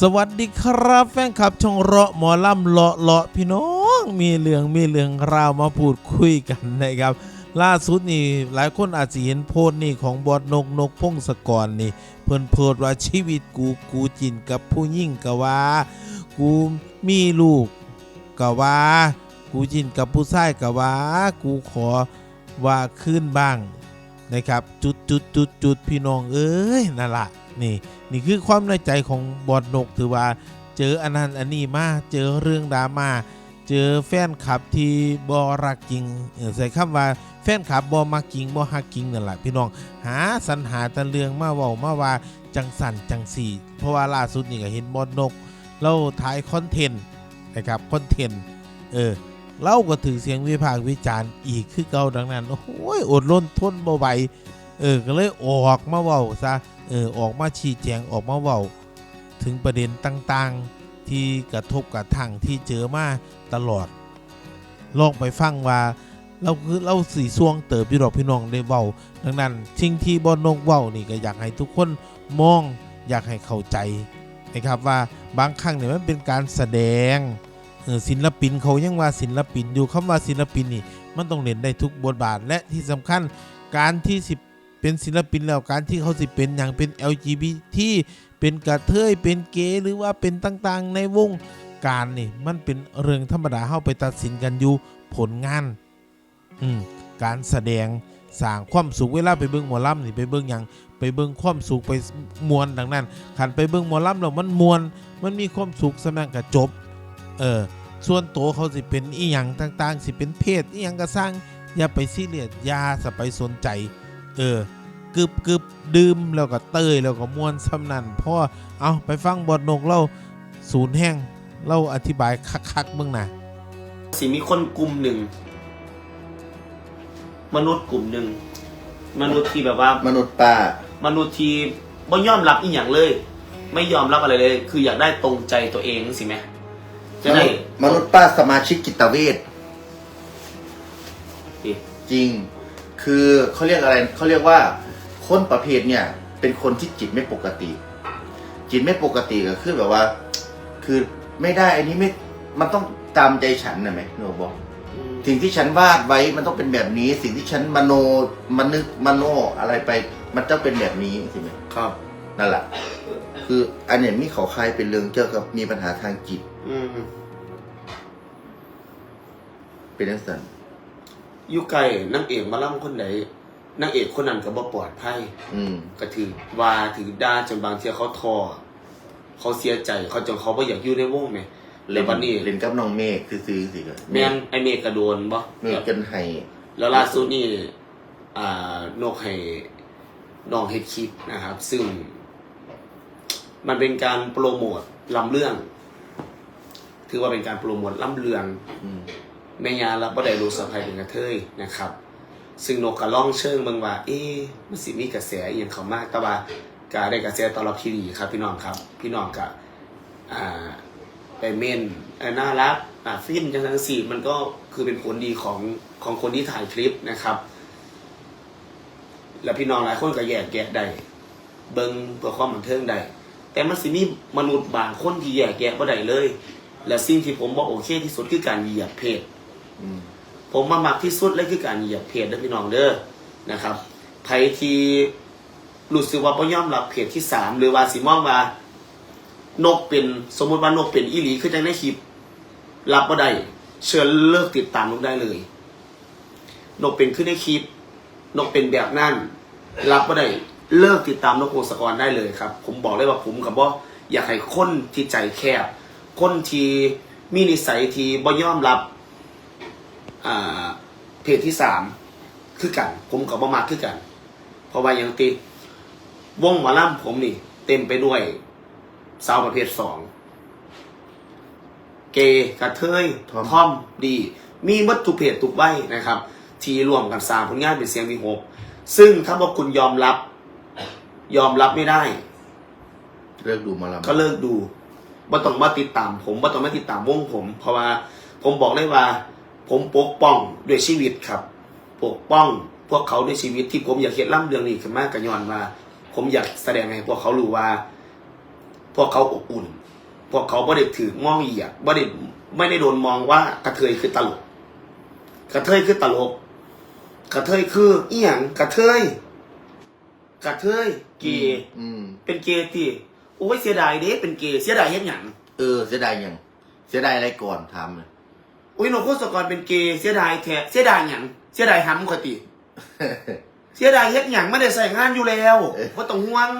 สวัสดีครับแฟนคลับช่องเราะหมอลำเลาะเลาะพี่น้องมีเรื่องมีเรื่องราวมาพูดคุยกันนะครับ ล่าสุดนี่หลายคนอาจจะเห็นโพสต์นี่ของบอดนกนกพงศกรนี่ เพิ่นโพสต์ว่าชีวิตกูกูจินกับผู้หญิงกะว่า กูมีลูกกะว่า กูจินกับผู้ชายกะว่า กูขอว่าขึ้นบ้างนะครับ จุดจุดจุดจุดพี่น้องเอ้ยนั่นละนี่ นี่คือความในใจของบอดนกถือว่าเจออันนั้นอันนี้มาเจอเรื่องดราม่าเจอแฟนคลับที่บอรักจริงเออใส่คำว่าแฟนคลับบอมักจริงบอฮักจริงนั่นแหละพี่น้องหาสรรหาตะเรื่องมาเว้ามาว่าจังสันจังสี่ เพราะว่าล่าสุดนี่ก็เห็นบอดนกเราถ่ายคอนเทนต์นะครับคอนเทนต์เออเราก็ถือเสียงวิพากษ์วิจารณ์อีกคือเก่าดังนั้นโอ้ยอดล้นทนบ่ไหวเออก็เลยออกมาเว้าซะ เออออกมาชี้แจงออกมาเว้าถึงประเด็นต่างๆ ที่กระทบกับทางที่เจอมาตลอด ลองไปฟังว่าเราคือเราสีสวงเติบอยู่ดอกพี่น้องได้เว้าดังนั้นสิ่งที่บอนนกเว้านี่ก็อยากให้ทุกคนมองอยากให้เข้าใจนะครับว่าบางครั้งเนี่ยมันเป็นการแสดงศิลปินเขายังว่าศิลปินอยู่คำว่าศิลปินนี่มันต้องเล่นได้ทุกบทบาทและที่สำคัญการที่สิ เป็นศิลปินแล้วการที่เขาสิเป็นอย่างเป็น LGBT เป็นกระเทยเป็นเกย์หรือว่าเป็นต่างๆ ในวงการนี่มันเป็นเรื่องธรรมดาเข้าไปตัดสินกันอยู่ผลงานอืมการแสดงสร้างความสุขเวลาไปเบิ่งหมอลำนี่ไปเบิ่งอย่างไปเบิ่งความสุขไปมวนดังนั้นขันไปเบิ่งหมอลำแล้วมันมวนมันมีความสุขสนั่นก็จบเออส่วนตัวเขาสิเป็นอีหยังต่าง ๆ สิเป็นเพศอีหยังก็สร้างอย่าไปซีเรียสอย่าสไปสนใจ เออกึบกึบดื่มแล้วก็เตยแล้วก็มวนสำนันพ่อเอาไปฟังบทนกเล่าศูนย์แห้งเล่าอธิบายคักๆเบื้องหน้าสิมีคนกลุ่มหนึ่ง มนุษย์กลุ่มหนึ่ง มนุษย์ที่แบบว่า มนุษย์ป้ามนุษย์ที่ไม่ยอมรับอีกอย่างเลย ไม่ยอมรับอะไรเลย คืออยากได้ตรงใจตัวเองสิแม่จะได้มนุษย์ป้าสมาชิกจิตเวชนี่จริง คือเขาเรียกอะไรเขาเรียกว่าคนประเภทเนี่ยเป็นคนที่จิตไม่ปกติ จิตไม่ปกติก็คือแบบว่า คือไม่ได้อันนี้ไม่มันต้องตามใจฉันนะไหมหนูบอกสิ่งที่ฉันวาดไว้มันต้องเป็นแบบนี้ สิ่งที่ฉันมโนมันนึกมโนอะไรไป มันต้องเป็นแบบนี้ใช่ไหมครับ นั่นแหละคืออันเนี้ยมีเขาใครเป็นเรื่องเกี่ยวกับมีปัญหาทางจิต อืมเป็นนักสัน อยุไก่นางเอกมาล่ำคนไหนนางเอกคนนั้นก็บ่ปลอดภัยอืมก็ถือว่าถือด้าจนบางทีเขาทอเขาเสียใจเขาจนเขาไม่อยากอยู่ในวงไหมแล้ววันนี้เล่นกับน้องเมฆคือซื้อสิครับแม่นไอเมฆกระโดนบ่เมฆกันให้แล้วล่าสุดนี่อ่านกให้น้องเฮ็ดคลิปนะครับ ซึ่ง มันเป็นการโปรโมทลำเรื่อง ถือว่าเป็นการโปรโมทลำเรื่อง อืม แม่ยารับบ่ได้รู้สะพายเป็นกระเทยนะครับ ซึ่งนกก็ล่องเชิงเบิ่งว่า เอ๊มันสิมีกระแสอหย่างเขามากแต่ว่าก็ได้กระแสตอบรับที่ดีครับ พี่น้องครับ พี่น้องก็อ่าไปเมนเอ่อน่ารักอ่าฟินจังทั้งสี่มันก็คือเป็นผลดีของของคนที่ถ่ายคลิปนะครับ แล้วพี่น้องหลายคนก็แยกแยะได้เบิ่งเพื่อความบันเทิงได้แต่มันสิมีมนุษย์บางคนที่แยกแยะบ่ได้เลย และสิ่งที่ผมบอกโอเคที่สุดคือการเหยียดเพศ ผมมามักที่สุดเลยคือการเหยียดเพศเด้อพี่น้องเด้อนะครับใครที่รู้สึกว่าบ่ยอมรับเพศที่สามหรือว่าสิมองว่านกเป็นสมมติว่านกเป็นอีหลีคือจังในคลิปรับบ่ได้เชิญเลิกติดตามนกได้เลย นกเป็นขึ้นในคลิป นกเป็นแบบนั้นรับบ่ได้เลิกติดตามนกพงศกรได้เลยครับ ผมบอกเลยว่าผมกับว่าอยากให้คนที่ใจแคบคนที่มีนิสัยที่บ่ยอมรับ เพจที่สามคือกัน ผมกับบ่มาคือกัน เพราะว่ายังติดวงหมอลำผมนี่ เต็มไปด้วยสาวประเภทสองเกย์กระเทยทอมทอมดี มีวัตถุกเพศทุกใบนะครับ ที่รวมกันสร้างผลงานเป็นเสียงวิหกซึ่งถ้าว่าคุณยอมรับ ยอมรับไม่ได้ เลิกดูหมาลำก็เลิกดูบ่ต้องมาติดตาม ผมบ่ต้องมาติดตามวงผม เพราะว่าผมบอกเลยว่า ผมปกป้องด้วยชีวิตครับ ปกป้องพวกเขาด้วยชีวิตที่ผมอยากเขียนล่ำเรื่องนี้ขึ้นมากกันย้อนว่า ผมอยากแสดงให้พวกเขารู้ว่า พวกเขาอบอุ่น พวกเขาบ่ได้ถือมองเหยียดบ่ได้ไม่ได้โดนมองว่ากระเทยคือตลก กระเทยคือตลก กระเทยคืออีหยังกระเทย กระเทยเกย์อืม เป็นเกย์ติโอ้ยเสียดายเด้เป็นเกย์เสียดายเฮ็ดหยังเออเสียดายยังเสียดายอะไรก่อนถามเลย อุ้ยนกโคสกรเป็นเกย์เสียดายแท้เสียดายหยังเสียดายหำกติ เสียดายเฮ็ดหยังไม่ได้ใส่งานอยู่แล้วบ่ต้องห่วง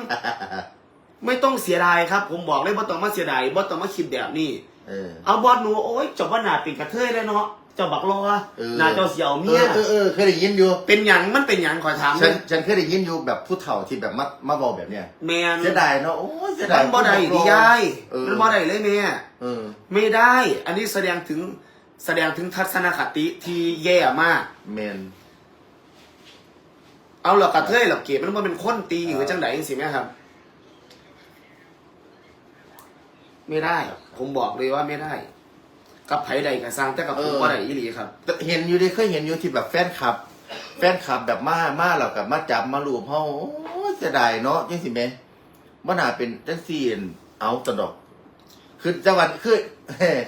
ไม่ต้องเสียดายครับ ผมบอกเลยบ่ต้องมาเสียดายบ่ต้องมาคิดแบบนี้เออ เอาบอสหนูโอ้ยเจ้าบ่น่าเป็นกระเทยเลยเนาะเจ้าบักรอเออน่าเจ้าเสียวเอเมียอเออเออเคยได้ยินอยู่ เป็นหยังมันเป็นหยังขอถามฉัเลนยฉันเคยได้ยินอยู่แบบผู้เฒ่าที่แบบมามาบอกแบบเนี้ยแมนเสียดายเนาะโอ้ยเสียดามัยนบ่ได้ดิยายเออมันบ่ได้เลยแม่ เออ ไม่ได้ อันนี้แสดงถึง แสดงถึงทัศนคติที่แย่มากเมน เอาหรอกกระเทยหรอกเกศมันบ่เป็นคนตีหรือจังไดจังซี่แม่ครับ ไม่ได้ ผมบอกเลยว่าไม่ได้ กับไผใดกับสร้างแต่กับผมบ่ได้อีหลีครับแต่เห็นอยู่ดิเคยเห็นอยู่ที่แบบแฟนคลับ แฟนคลับแบบมามาแล้วกับมาจับมาลูบเฮาโอ้ยเสียดายเนาะจังสิแม่บ่น่าเป็นจังซี่อั่นเอาตะดอก คือจังหวัดคือ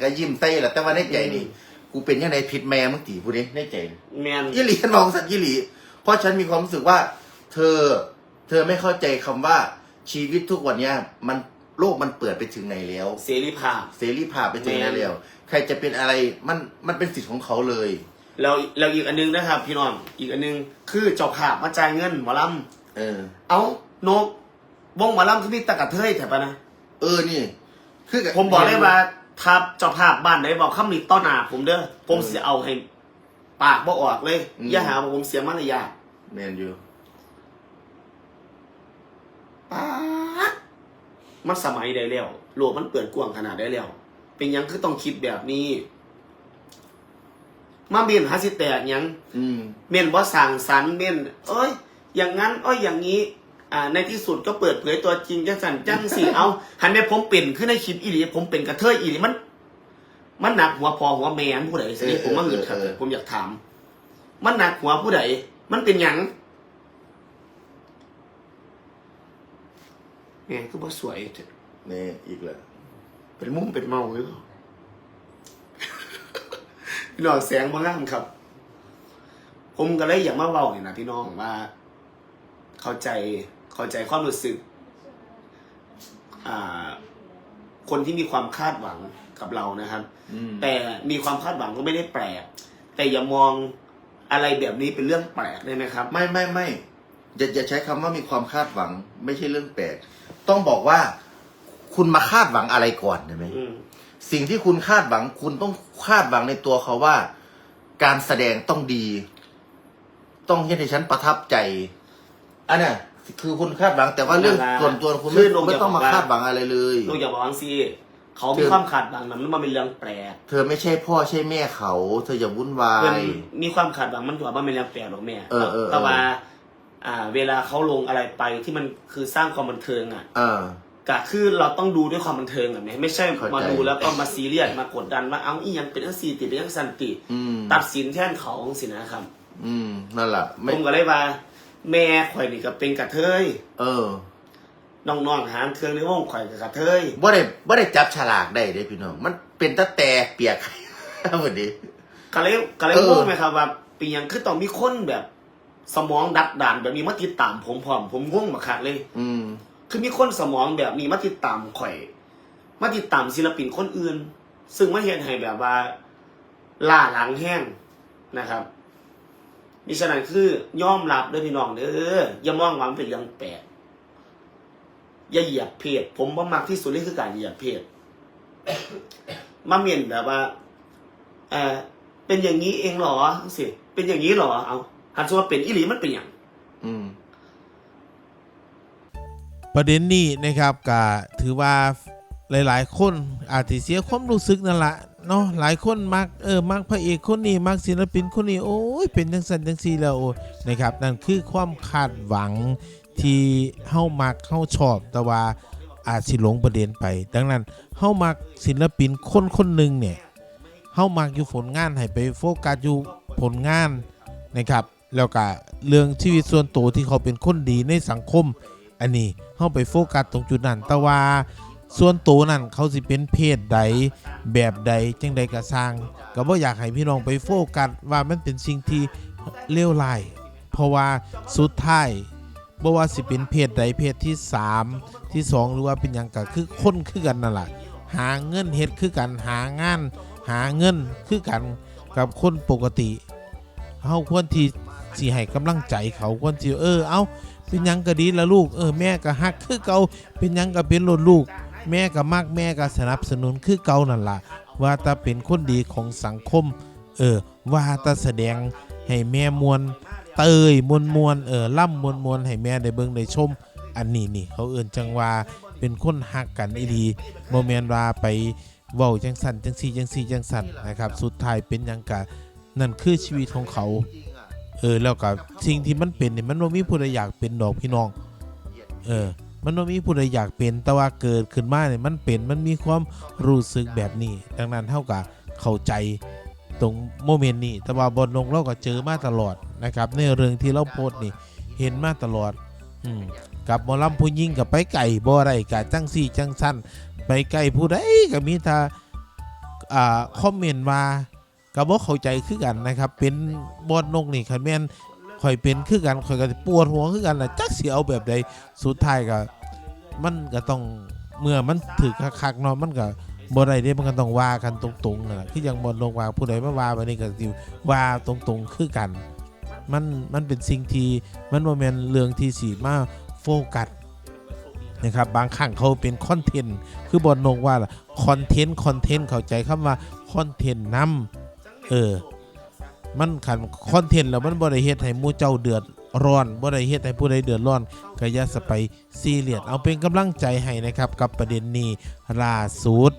ก็ยิ้มใส่แหละแต่ว่าในใจนี่กูเป็นยังไงผิดแม่มึงตีผู้นี้ในใจนี่แมนยี่หลีมองสัตว์ยี่หลี เพราะฉันมีความรู้สึกว่า เธอ เธอไม่เข้าใจคำว่าชีวิตทุกวันเนี้ยมันโลกมันเปิดไปถึงไหนแล้ว เสรีภาพ เสรีภาพไปถึงไหนแล้ว ใครจะเป็นอะไรมันมันเป็นสิทธิ์ของเขาเลยแล้วแล้วอีกอันนึงนะครับ พี่น้องอีกอันนึงคือเจ้าภาพมาจ่ายเงินหมอลเออำเอานกวงหมอลำคือมีแตะกระเทยแถบนะเออนี่ คือผมบอกเลยว่าถ้าเจ้าภาพบ้านไหนบอกคำนี้ต้อนหน้าผมเด้อผมเสียเอาให้ปากบ่ออกเลยอย่าหาว่าผมเสียมารยาทแมนอยู่ป๊าดมันสมัยได้แล้วโลกมันเปิดกว้างขนาดได้แล้ว เป็นหยังคือต้องคิดแบบนี้ มาเมียนหาสิแตกหยัง อืม เมียนบ่สั่งสรรค์เมียนเอ้ย อย่างนั้นเอ้ยอย่างนี้อ่า ในที่สุดก็เปิดเผยตัวจริงจังสันจังสีเอาหันไปผมเป็นขึ้นในคลิปอีหลีผมเป็นกระเทยอีหลีมัน มันหนักหัวพอหัวแมนผู้ใดสิผมว่าเงินครับผมอยากถาม มันหนักหัวผู้ใดมันเป็นหยังแหม่คือบ่สวยเถอะนี่อีกแล้วเป็นมุ้งเป็นเมาหรือเปล่าพี่น้องแสงบ่งามครับ ผมก็เลยอยากมาเว้าเนี่ยนะพี่น้องว่า เข้าใจ เข้าใจความรู้สึกอ่าคนที่มีความคาดหวังกับเรานะครับอืมแต่มีความคาดหวังก็ไม่ได้แปลก แต่อย่ามองอะไรแบบนี้เป็นเรื่องแปลกได้ไหมครับ ไม่ไม่ไม่อย่าอย่าใช้คำว่ามีความคาดหวัง ไม่ใช่เรื่องแปลก ต้องบอกว่าคุณมาคาดหวังอะไรก่อนได้ไหมอืมสิ่งที่คุณคาดหวัง คุณต้องคาดหวังในตัวเขาว่า การแสดงต้องดี ต้องให้ในฉันประทับใจอันเนี้ย คือคุณคาดหวัง แต่ว่าเรื่องส่วนตัวคุณไม่ไม่ต้องมาคาดหวังอะไรเลย ลูกอย่าบอกว่าสิเขามีความคาดหวังนั้นมันเป็นเรื่องแปลกเธอไม่ใช่พ่อใช่แม่เขาเธออย่าวุ่นวาเพื่อนย มีความคาดหวังมันถือว่าเป็นเรื่องแปลกหรอกแม่เออเออเออ แต่ว่า อ่า เวลาเขาลงอะไรไปที่มันคือสร้างความบันเทิงอะ เออ ก็คือเราต้องดูด้วยความบันเทิงอะแม่ไม่ใช่เข้าใจ มาดูแล้วก็มาซีเรียสมากดดันว่าเอาอีหยังเป็นอันซีติเป็นอันสันติ อืมตัดสินแทนเขาสินะครับ อืมนั่นแหละผไม่มก็เลยว่า แม่ข่อยนี่ก็เป็นกระเทยเออน้องๆหางเครื่องในวงข่อยกับกระเทยบ่ได้บ่ได้จับฉลากได้เด้พี่น้อง มันเป็นตะแตกเปียกวันนี้ก็เลยก็เลยเอองงไหมครับว่าเป็นหยังคือต้องมีคนแบบ สมองดักดานแบบนี้มาติดตามผมพร้อมผมงงมากคักเลย อืม คือมีคนสมองแบบนี้มาติดตามข่อยมาติดตามศิลปินคนอื่น ซึ่งมาเห็นให้แบบว่าล่าหลังแห้งนะครับ มิฉะนั้นคือยอมรับเด้อพี่น้องเด้ออย่ามองว่ามันเป็นเรื่องแปลกอย่าเหยียดเพศผมว่ามักที่สุดเลยคือการเหยียดเพศมาเมียนแบบว่าเออเป็นอย่างนี้เองเหรอสิเป็นอย่างนี้เหรอเอาหันสมว่าเป็นอีหลีมันเป็นอย่างอืมประเด็นนี้นะครับก็ถือว่าหลาย ๆ คนอาจจะเสียความรู้สึกนั่นละ เนาะหลายคนมักเออมักพระเอกคนนี้มักศิลปินคนนี้โอ้ยเป็นจังสันจังซีแล้วโอ้ยนะครับนั่นคือความคาดหวังที่เฮามักเฮาชอบแต่ว่าอาจสิหลงประเด็นไป ดังนั้นเฮามักศิลปินคนคนหนึ่งเนี่ยเฮามักอยู่ผลงานให้ไปโฟกัสอยู่ผลงานนะครับแล้วก็เรื่องชีวิตส่วนตัวที่เขาเป็นคนดีในสังคม อันนี้เข้าไปโฟกัสตรงจุดนั้นแต่ว่า ส่วนตัวนั่นเขาสิเป็นเพศใดแบบใดจังใดก็สร้าง ก็บ่อยากให้พี่น้องไปโฟกัสว่ามันเป็นสิ่งที่เลวร้ายเพราะว่าสุดท้ายบ่ว่าสิเป็นเพศใดเพศที่ 3 ที่ 2 หรือว่าเป็นหยังก็คือคนคือกันนั่นแหละหาเงินเฮ็ดคือกันหางาน หาเงินคือกันกับคนปกติเฮาควรที่สิให้กำลังใจเขาควรที่เออ เอาเป็นหยังก็ดีละลูก เออแม่ก็ฮักคือเก่าเป็นหยังก็เป็นโลดลูก แม่ก็มักแม่ก็สนับสนุนคือเก่านั่นล่ะ ว่าแตาเป็นคนดีของสังคม เออ ว่าแตาแสดงให้แม่มวลเตยมวลมวลเออล่ำมวลมวลให้แม่ได้เบิ่งได้ชม อันนี้นี่เขาเอื่นจังว่าเป็นคนฮักกันอีดีโมเมนว่าไปเว้าจังสันจังซี่จังซี่จังสันนะครับ สุดท้ายเป็นยังกะนั่นคือชีวิตของเขาเออแล้วก็สิ่งที่มันเป็นเนี่ยมันบ่มีผู้ใดอยากเป็นดอกพี่น้อง เออ มันบ่มีผู้ใดอยากเป็นแต่ว่าเกิดขึ้นมาเนี่ยมันเป็นมันมีความรู้สึกแบบนี้ ดังนั้นเท่ากับเข้าใจตรงโมเมนต์นี้แต่ว่าบนลงเราก็เจอมาตลอดนะครับ ในเรื่องที่เราโพสต์นี่เห็นมาตลอดอืมกับมอลำผู้ยิ่งกับไปไก่บ่อได้กะจังสี่จังสั้นไปไก่ผู้ใดก็มีถ้าอ่าคอมเมนต์ว่าก็บ่เข้าใจคือกันนะครับ เป็นบอดนกนี่คันแม่น ข่อยเป็นคือกันข่อยก็ปวดหัวคือกันน่ะจักสิเอาแบบใดสุดท้ายก็มันก็ต้องเมื่อมันถึกคักๆเนาะมันก็บ่ได้เด้มันก็ต้องว่ากันตรงๆนั่นล่ะคืออย่างบอดนกว่าผู้ใดมาว่าบัดนี้ก็สิว่าตรงๆคือกัน มันมันเป็นสิ่งที่มันโมเมนเรื่องที่สีมาโฟกัสนะครับบางครั้งเขาเป็นคอนเทนต์คือบอลนงว่าล่ะคอนเทนต์คอนเทนต์เข้าใจคำว่าคอนเทนต์นำเออ มันขันคอนเทนต์แล้วมันบ่ได้เฮ็ดให้หมู่เจ้าเดือดร้อนบ่ได้เฮ็ดให้ผู้ใดเดือดร้อนก็อย่าสไปซีเรียสเอาเป็นกำลังใจให้นะครับกับประเด็นนี้ล่าสุด